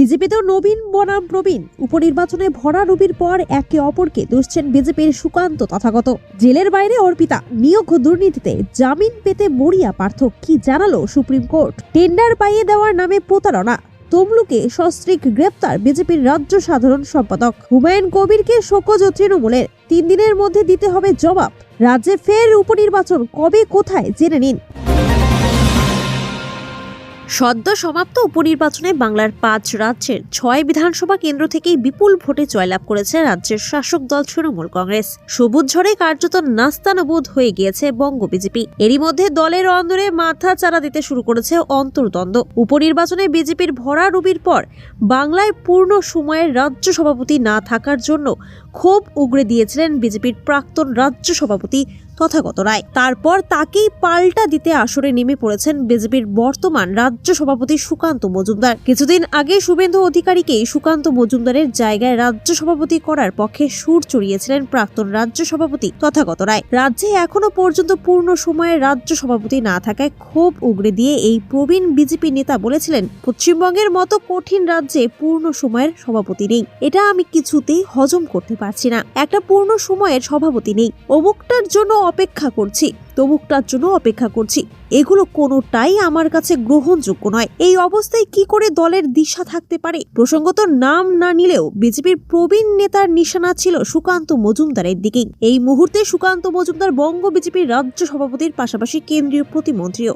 বিজেপিতেও নবীন বনাম প্রবীণ। উপনির্বাচনে ভরা রুবির পর একে অপরকে দুষছেন বিজেপির সুকান্ত তথাগত। জেলের বাইরে অর্পিতা, নিয়োগ দুর্নীতিতে জামিন পেতে মরিয়া পার্থ কি জানালো সুপ্রিম কোর্ট? টেন্ডার পাইয়ে দেওয়ার নামে প্রতারণা। তমলুকে সস্ত্রীক গ্রেপ্তার বিজেপির রাজ্য সাধারণ সম্পাদক। হুমায়ুন কবিরকে শোকজ তৃণমূলের। তিন দিনের মধ্যে দিতে হবে জবাব। রাজ্যে ফের উপনির্বাচন কবে কোথায় জেনে নিন। সদ্য সমাপ্ত উপনির্বাচনে বাংলার পাঁচ রাজ্যের ছয় বিধানসভা কেন্দ্র থেকেই বিপুল ভোটে জয়লাভ করেছে রাজ্যের শাসক দল তৃণমূল কংগ্রেস। সবুজ ঝড়ে কার্যত নাস্তানবোধ হয়ে গিয়েছে বঙ্গ বিজেপি। এরই মধ্যে দলের অন্দরে মাথা চারা দিতে শুরু করেছে অন্তর্দ্বন্দ্ব। উপনির্বাচনে বিজেপির ভরা রুবির পর বাংলায় পূর্ণ সময়ের রাজ্য সভাপতি না থাকার জন্য ক্ষোভ উগড়ে দিয়েছিলেন বিজেপির প্রাক্তন রাজ্য সভাপতি তথাগত রায়। তারপর তাকেই পাল্টা দিতে আসরে নেমে পড়েছেন বিজেপির বর্তমান রাজ্য সভাপতি সুকান্ত মজুমদার। কিছুদিন আগে শুভেন্দু অধিকারীকেই সুকান্ত মজুমদারের জায়গায় রাজ্য সভাপতি করার পক্ষে সুর চড়িয়েছিলেন প্রাক্তন রাজ্য সভাপতি তথাগত রায়। রাজ্যে এখনও পর্যন্ত পূর্ণ সময়ের রাজ্য সভাপতি না থাকায় ক্ষোভ উগড়ে দিয়ে এই প্রবীণ বিজেপি নেতা বলেছিলেন, পশ্চিমবঙ্গের মতো কঠিন রাজ্যে পূর্ণ সময়ের সভাপতি নেই। এটা আমি কিছুতেই হজম করতে পারছি না। একটা পূর্ণ সময়ের সভাপতি নেই। অমুকটার জন্য অপেক্ষা করছি, তমুকটার জন্য অপেক্ষা করছি। এগুলো কোনোটাই আমার কাছে গ্রহণযোগ্য নয়। এই অবস্থায় কি করে দলের দিশা থাকতে পারে? প্রসঙ্গত নাম না নিলেও বিজেপির প্রবীণ নেতার নিশানা ছিল সুকান্ত মজুমদারের দিকেই। এই মুহূর্তে সুকান্ত মজুমদার বঙ্গ বিজেপির রাজ্য সভাপতির পাশাপাশি কেন্দ্রীয় প্রতিমন্ত্রীও।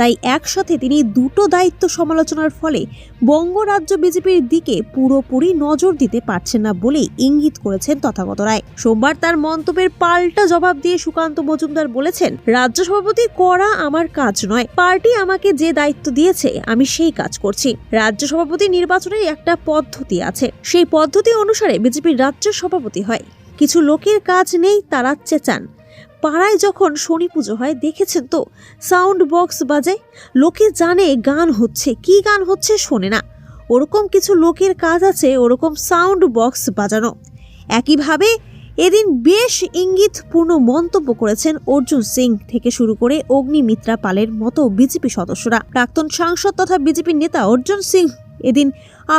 তাই একসাথে তিনি দুটো দায়িত্ব সমালোচনার ফলে বঙ্গ রাজ্য বিজেপির দিকে পুরোপুরি নজর দিতে পারছেন না বলেই ইঙ্গিত করেছেন তথাগত রায়। সোমবার তার মন্তব্যের পাল্টা জবাব দিয়ে সুকান্ত মজুমদার বলেছেন, রাজ্য সভাপতি করা আমার কাজ নয়, পার্টি আমাকে যে দায়িত্ব দিয়েছে, আমি সেই কাজ করছি। রাজ্য সভাপতি নির্বাচনের একটা পদ্ধতি আছে, সেই পদ্ধতি অনুসারে বিজেপির রাজ্য সভাপতি হয়। কিছু লোকের কাজ নেই, তারা চেঁচান। পাড়ায় যখন শনি পুজো হয়, দেখেছেন তো? সাউন্ড বক্স বাজে লোকে জানে গান হচ্ছে। কি গান হচ্ছে শোনে না। ওরকম কিছু লোকের কাজ আছে, ওরকম সাউন্ড বক্স বাজানো। একইভাবে এদিন বেশ ইঙ্গিতপূর্ণ মন্তব্য করেছেন অর্জুন সিং থেকে শুরু করে অগ্নিমিত্রা পালের মতো বিজেপি সদস্যরা। প্রাক্তন সাংসদ তথা বিজেপি নেতা অর্জুন সিং এদিন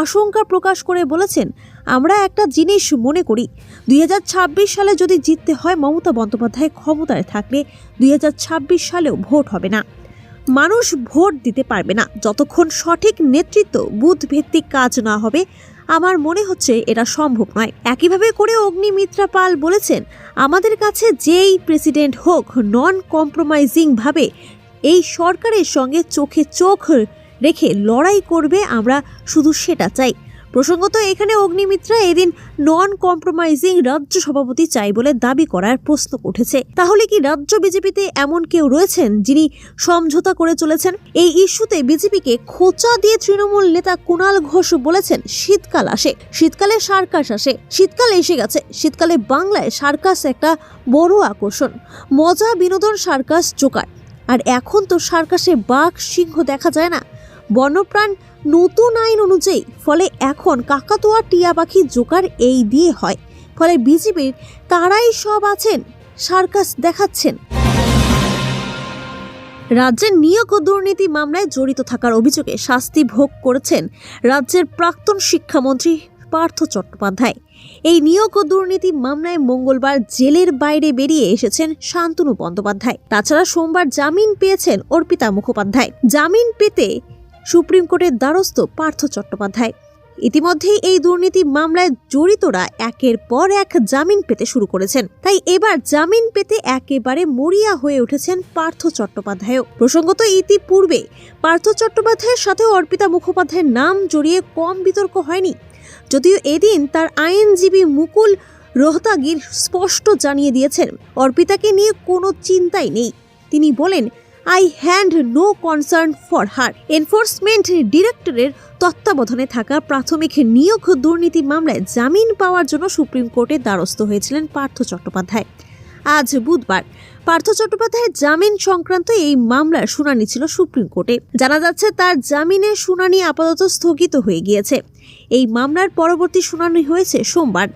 আশঙ্কা প্রকাশ করে বলেছেন, আমরা একটা জিনিস মনে করি দু হাজার ছাব্বিশ সালে যদি জিততে হয়, মমতা বন্দ্যোপাধ্যায় ক্ষমতায় থাকলে দুই সালেও ভোট হবে না। মানুষ ভোট দিতে পারবে না। যতক্ষণ সঠিক নেতৃত্ব বুথ ভিত্তিক কাজ না হবে, আমার মনে হচ্ছে এটা সম্ভব নয়। একইভাবে করে অগ্নিমিত্রা পাল বলেছেন, আমাদের কাছে যেই প্রেসিডেন্ট হোক নন কম্প্রোমাইজিং ভাবে এই সরকারের সঙ্গে চোখে চোখ রেখে লড়াই করবে আমরা শুধু সেটা চাই। প্রসঙ্গত এখানে অগ্নিমিত্রা এদিন নন কম্প্রোমাইজিং রাজ্য সভাপতি চাই বলে দাবি করার প্রশ্ন উঠেছে। তাহলে কি রাজ্য বিজেপিতে এমন কেউ রয়েছেন যিনি সমঝোতা করে চলেছেন? এই ইস্যুতে বিজেপিকে খোঁচা দিয়ে তৃণমূল নেতা কুণাল ঘোষ বলেছেন, শীতকাল আসে, শীতকালে সার্কাস আসে, শীতকাল এসে গেছে, শীতকালে বাংলায় সার্কাস একটা বড় আকর্ষণ, মজা বিনোদন সার্কাস জোকার। আর এখন তো সার্কাসে বাঘ সিংহ দেখা যায় না। বন্যপ্রাণ নতুন আইন অনুযায়ী, ফলে এখন কাকাতুয়া টিয়া পাখি জোকার এই দিয়ে হয়। ফলে বিজেপির তারাই সব আছেন, সার্কাস দেখাচ্ছেন। রাজ্যের নিয়োগ দুর্নীতি মামলায় জড়িত থাকার অভিযোগে শাস্তি ভোগ করেছেন রাজ্যের প্রাক্তন শিক্ষামন্ত্রী পার্থ চট্টোপাধ্যায়। এই নিয়োগ দুর্নীতি মামলায় মঙ্গলবার জেলের বাইরে বেরিয়ে এসেছেন শান্তনু বন্দ্যোপাধ্যায়। তাছাড়া সোমবার জামিন পেয়েছেন অর্পিতা মুখোপাধ্যায়। জামিন পেতে সুপ্রিম কোর্টের দ্বারস্থ পার্থ চট্টোপাধ্যায়। ইতিমধ্যেই এই দুর্নীতি মামলায় জড়িতরা একের পর এক জামিন পেতে শুরু করেছেন। তাই এবার জামিন পেতে একেবারে মরিয়া হয়ে উঠেছেন পার্থ চট্টোপাধ্যায়ও। প্রসঙ্গত ইতিপূর্বে পার্থ চট্টোপাধ্যায়ের সাথে অর্পিতা মুখোপাধ্যায়ের নাম জড়িয়ে কম বিতর্ক হয়নি। যদিও এদিন তার আইনজীবী মুকুল রোহতাগির স্পষ্ট জানিয়ে দিয়েছেন, অর্পিতাকে নিয়ে কোনো চিন্তাই নেই। তিনি বলেন I hand no concern for her enforcement ডিরেক্টরের তত্ত্বাবধানে থাকা প্রাথমিক নিয়োগ দুর্নীতি মামলায় জামিন পাওয়ার জন্য সুপ্রিম কোর্টে দ্বারস্থ হয়েছিলেন পার্থ চট্টোপাধ্যায়। আজ বুধবার পার্থ চট্টোপাধ্যায়ের জামিন সংক্রান্ত এই মামলার শুনানি ছিল সুপ্রিম কোর্টে। জানা যাচ্ছে, তার জামিনের শুনানি আপাতত স্থগিত হয়ে গিয়েছে। এই মামলার পরবর্তী শুনানি হয়েছে সোমবার।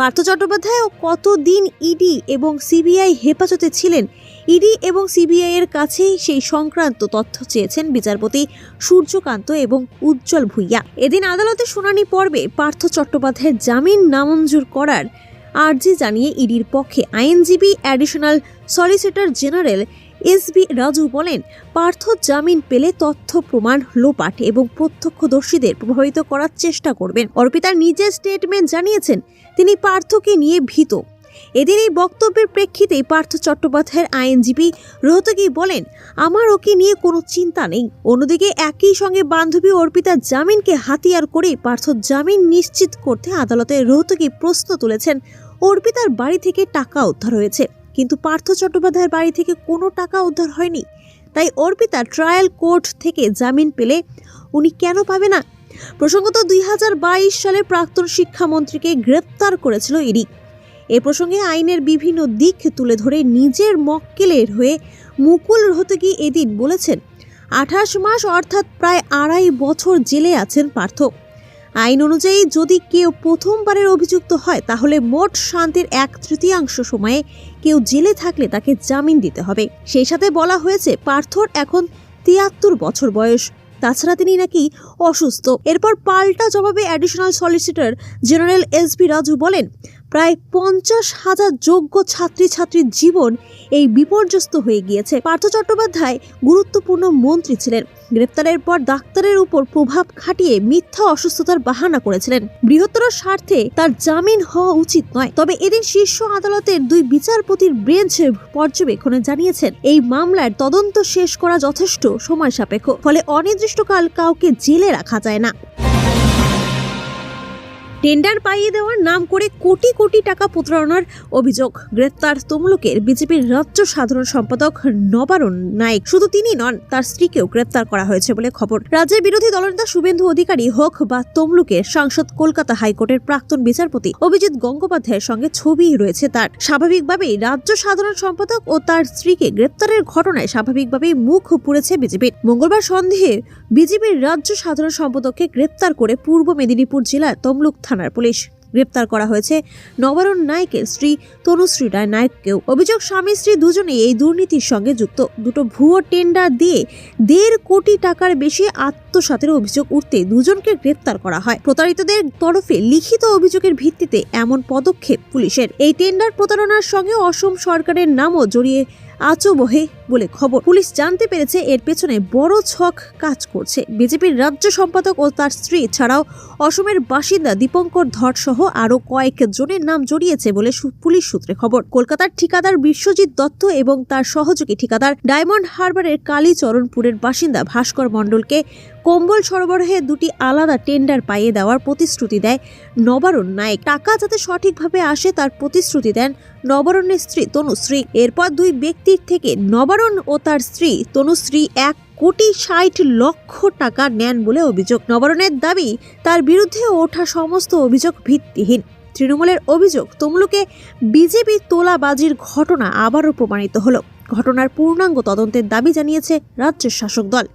পার্থ চট্টোপাধ্যায় কতদিন ইডি এবং সিবিআই হেফাজতে ছিলেন? ইডি এবং সিবিআই এর কাছেই সেই সংক্রান্ত তথ্য চেয়েছেন বিচারপতি সূর্যকান্ত এবং উজ্জ্বল ভূঁইয়া। এদিন আদালতে শুনানি পর্বে পার্থ চট্টোপাধ্যায়ের জামিন নামঞ্জুর করার আর্জি জানিয়ে ইডির পক্ষে আইনজীবী additional solicitor general S B Raju বলেন, পার্থ জামিন পেলে তথ্য প্রমাণ, লোপাট এবং প্রত্যক্ষদর্শীদের প্রভাবিত করার চেষ্টা করবেন। অর্পিতার নিজের স্টেটমেন্ট জানিয়েছেন, তিনি পার্থকে নিয়ে ভীত। এদিন এই বক্তব্যের প্রেক্ষিতেই পার্থ চট্টোপাধ্যায়ের আইনজীবী রোহতগি বলেন, আমার ওকে নিয়ে কোনো চিন্তা নেই। অন্যদিকে একই সঙ্গে বান্ধবী অর্পিতা জামিনকে হাতিয়ার করে পার্থ জামিন নিশ্চিত করতে আদালতে রোহতগি প্রশ্ন তুলেছেন, অর্পিতার বাড়ি থেকে টাকা উদ্ধার হয়েছে। কিন্তু পার্থ চট্টোপাধ্যায়ের বাড়ি থেকে কোনো টাকা উদ্ধার হয়নি। তাই অর্পিতা ট্রায়াল কোর্ট থেকে জামিন পেলে উনি কেন পাবে না? প্রসঙ্গত দুই হাজার বাইশ সালে প্রাক্তন শিক্ষামন্ত্রীকে গ্রেপ্তার করেছিল ইডি। এ প্রসঙ্গে আইনের বিভিন্ন দিক তুলে ধরে নিজের মক্কেলের হয়ে মুকুল রোহতগি এদিন বলেছেন, আঠাশ মাস অর্থাৎ প্রায় আড়াই বছর জেলে আছেন পার্থ। আইন অনুযায়ী যদি কেউ প্রথমবারের অভিযুক্ত হয়, তাহলে মোট শান্তির এক তৃতীয়াংশ সময়ে কেউ জেলে থাকলে তাকে জামিন দিতে হবে। সেই সাথে বলা হয়েছে, পার্থর এখন তিয়াত্তর বছর বয়স। তাছাড়া তিনি নাকি অসুস্থ। এরপর পাল্টা জবাবে additional solicitor general S B Raju বলেন প্রায় পঞ্চাশ হাজার যোগ্য ছাত্রীছাত্রীর জীবন এই বিপর্যস্ত হয়ে গিয়েছে। পার্থ চট্টোপাধ্যায় গুরুত্বপূর্ণ মন্ত্রী ছিলেন। গ্রেপ্তারের পর ডাক্তারের উপর প্রভাব খাটিয়ে মিথ্যা অসুস্থতার বাহানা করেছিলেন। বৃহত্তর স্বার্থে তার জামিন হওয়া উচিত নয়। তবে এদিন শীর্ষ আদালতের দুই বিচারপতির বেঞ্চ পর্যবেক্ষণে জানিয়েছেন, এই মামলার তদন্ত শেষ করা যথেষ্ট সময় সাপেক্ষ, ফলে অনির্দিষ্টকাল কাউকে জেলে রাখা যায় না। টেন্ডার পাইয়ে দেওয়ার নাম করে কোটি কোটি টাকা প্রতারণার অভিযোগ। গ্রেপ্তার তমলুকের বিজেপির রাজ্য সাধারণ সম্পাদক নবারণ নাইক শুধু তিনি নন, তার স্ত্রীকেও গ্রেপ্তার করা হয়েছে বলে খবর। রাজ্যের বিরোধী দলনেতা শুভেন্দু অধিকারী হোক বা তমলুকের সাংসদ কলকাতা হাইকোর্টের প্রাক্তন বিচারপতি অভিজিৎ গঙ্গোপাধ্যায়ের সঙ্গে ছবি রয়েছে তার। স্বাভাবিকভাবেই রাজ্য সাধারণ সম্পাদক ও তার স্ত্রীকে গ্রেপ্তারের ঘটনায় স্বাভাবিকভাবেই মুখ পুড়েছে বিজেপির। মঙ্গলবার সন্দেহে বিজেপির রাজ্য সাধারণ সম্পাদককে গ্রেপ্তার করে পূর্ব মেদিনীপুর জেলার তমলুক থানার পুলিশ গ্রেপ্তার করা হয়েছে। নবারুণ নায়কের স্ত্রী তনুশ্রী রায় নায়ককেও অভিযোগ স্বামী স্ত্রী দুজনেই এই দুর্নীতির সঙ্গে যুক্ত। দুটো ভুয়ো টেন্ডার দিয়ে দেড় কোটি টাকার বেশি আত্মসাতের অভিযোগ উঠতে দুজনকে গ্রেপ্তার করা হয়। প্রতারিতদের তরফে লিখিত অভিযোগের ভিত্তিতে এমন পদক্ষেপ পুলিশের। এই টেন্ডার প্রতারণার সঙ্গে অসম সরকারের নামও জড়িয়ে আচবহে বলে খবর। পুলিশ জানতে পেরেছে এর পেছনে বড় ছক কাজ করছে। বিজেপির রাজ্য সম্পাদক ও তার স্ত্রী ছাড়াও অসমের বাসিন্দা দীপঙ্কর ধর সহ আরও কয়েক জনের নাম জড়িয়েছে বলে পুলিশ সূত্রে খবর। কলকাতার ঠিকাদার বিশ্বজিৎ দত্ত এবং তার সহযোগী ঠিকাদার ডায়মন্ড হারবারের কালীচরণপুরের বাসিন্দা ভাস্কর মণ্ডলকে কম্বল সরবরাহে দুটি আলাদা টেন্ডার পাইয়ে দেওয়ার প্রতিশ্রুতি দেয় নবারুণ নায়ক। টাকা যাতে সঠিকভাবে আসে তার প্রতিশ্রুতি দেন নবারণের স্ত্রী তনুশ্রী। এরপর দুই ব্যক্তির থেকে নবারণ ও তার স্ত্রী তনুশ্রী এক কোটি ষাট লক্ষ টাকা নেন বলে অভিযোগ। নবারণের দাবি, তার বিরুদ্ধে ওঠা সমস্ত অভিযোগ ভিত্তিহীন। তৃণমূলের অভিযোগ, তমলুকে বিজেপি তোলাবাজির ঘটনা আবারও প্রমাণিত হলো। ঘটনার পূর্ণাঙ্গ তদন্তের দাবি জানিয়েছে রাজ্যের শাসক দল।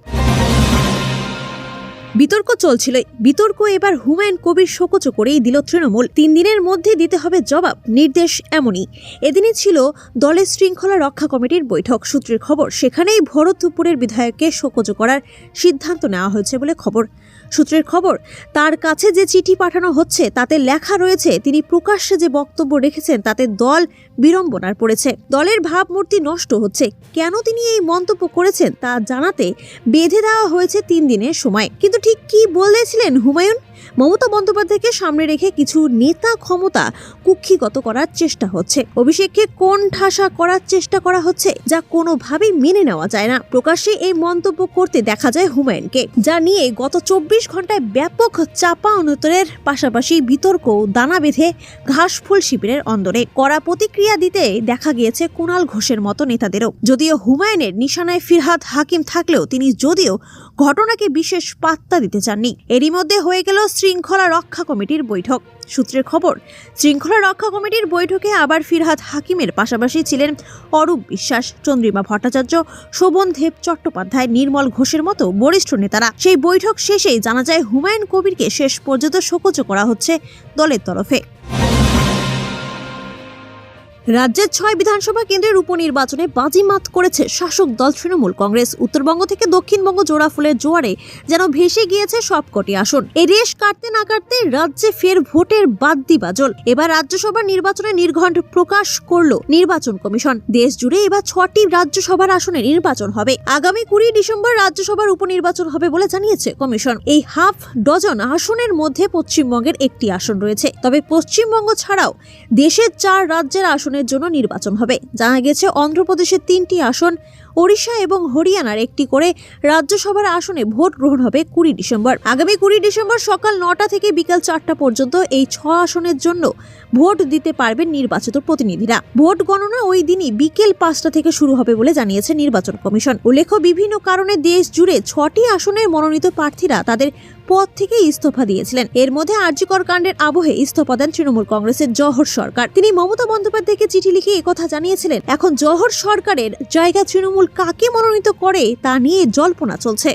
বিতর্ক চলছিল। বিতর্ক এবার হুমায়ুন কবির শোকচ করেই দিল তৃণমূল। তিন দিনের মধ্যে দিতে হবে জবাব। নির্দেশ এমনই। এদিনই ছিল দলের শৃঙ্খলা রক্ষা কমিটির বৈঠক। সূত্রের খবর, সেখানেই ভরতপুরের বিধায়ককে শোকজ করার সিদ্ধান্ত নেওয়া হয়েছে বলে খবর। সূত্রের খবর, তার কাছে যে চিঠি পাঠানো হচ্ছে, তাতে লেখা রয়েছে, তিনি প্রকাশ্যে যে বক্তব্য রেখেছেন, তাতে দল বিড়ম্বনার পড়েছে। দলের ভাবমূর্তি নষ্ট হচ্ছে। কেন তিনি এই মন্তব্য করেছেন, তা জানাতে বেঁধে দেওয়া হয়েছে তিন দিনের সময়। কিন্তু ঠিক কি বলেছিলেন হুমায়ুন? মমতা বন্দ্যোপাধ্যায়কে সামনে রেখে কিছু নেতা ক্ষমতা কুক্ষিগত করার চেষ্টা হচ্ছে। অভিষেককে কোন ঠাসা করার চেষ্টা করা হচ্ছে, যা কোনোভাবেই মেনে নেওয়া যায় না। প্রকাশ্যে এই মন্তব্য করতে দেখা যায় হুমায়ুনকে, যা নিয়ে গত চব্বিশ ঘন্টায় ব্যাপক চাপা অনুতরের পাশাপাশি বিতর্ক দানা বেঁধে ঘাসফুল শিবিরের অন্দরে। কড়া প্রতিক্রিয়া দিতে দেখা গিয়েছে কুণাল ঘোষের মতো নেতাদেরও। যদিও হুমায়ুনের নিশানায় ফিরহাদ হাকিম থাকলেও তিনি যদিও ঘটনাকে বিশেষ পাত্তা দিতে চাননি। এরই মধ্যে হয়ে গেল শৃঙ্খলা রক্ষা কমিটির বৈঠক। সূত্রের খবর, শৃঙ্খলা রক্ষা কমিটির বৈঠকে আবার ফিরহাদ হাকিমের পাশাপাশি ছিলেন অরূপ বিশ্বাস, চন্দ্রিমা ভট্টাচার্য, শোভন দেব চট্টোপাধ্যায়, নির্মল ঘোষের মতো বরিষ্ঠ নেতারা। সেই বৈঠক শেষেই জানা যায়, হুমায়ুন কবিরকে শেষ পর্যন্ত শোকজ করা হচ্ছে দলের তরফে। রাজ্যের ছয় বিধানসভা কেন্দ্রের উপনির্বাচনে বাজিমাত করেছে শাসক দল তৃণমূল কংগ্রেস। উত্তরবঙ্গ থেকে দক্ষিণবঙ্গ জোড়া জোড়াফুলের জোয়ারে যেন ভেসে গিয়েছে সবকটি আসন। এই রেশ কাটতে না কাটতে রাজ্যে ফের ভোটের বাদ্যি বাজল এবার রাজ্যসভা নির্বাচনে নির্ঘণ্ট প্রকাশ করল নির্বাচন কমিশন। দেশ জুড়ে এবার ছটি রাজ্যসভার আসনে নির্বাচন হবে। আগামী কুড়ি ডিসেম্বর রাজ্যসভার উপনির্বাচন হবে বলে জানিয়েছে কমিশন। এই হাফ ডজন আসনের মধ্যে পশ্চিমবঙ্গের একটি আসন রয়েছে। তবে পশ্চিমবঙ্গ ছাড়াও দেশের চার রাজ্যের আসনের জন্য নির্বাচন হবে। জানা গেছে অন্ধ্রপ্রদেশের তিনটি আসন ওড়িশা এবং হরিয়ানার একটি করে রাজ্যসভার আসনে ভোট গ্রহণ হবে কুড়ি ডিসেম্বর। আগামী কুড়ি ডিসেম্বর সকাল নটা থেকে বিকাল চারটা পর্যন্ত এই ছ আসনের জন্য ভোট দিতে পারবেন নির্বাচিত প্রতিনিধিরা। ভোট গণনা ওই দিনই বিকেল পাঁচটা থেকে শুরু হবে বলে জানিয়েছে নির্বাচন কমিশন। উল্লেখ্য, বিভিন্ন কারণে দেশ জুড়ে ছটি আসনের মনোনীত প্রার্থীরা তাদের পদ থেকে ইস্তফা দিয়েছিলেন। এর মধ্যে আর্যিকর কাণ্ডের আবহে ইস্তফা দেন তৃণমূল কংগ্রেসের জহর সরকার। তিনি মমতা বন্দ্যোপাধ্যায়কে চিঠি লিখে একথা জানিয়েছিলেন, এখন জহর সরকারের জায়গা তৃণমূল কাকে মনোনীত করে তা নিয়ে জল্পনা চলছে।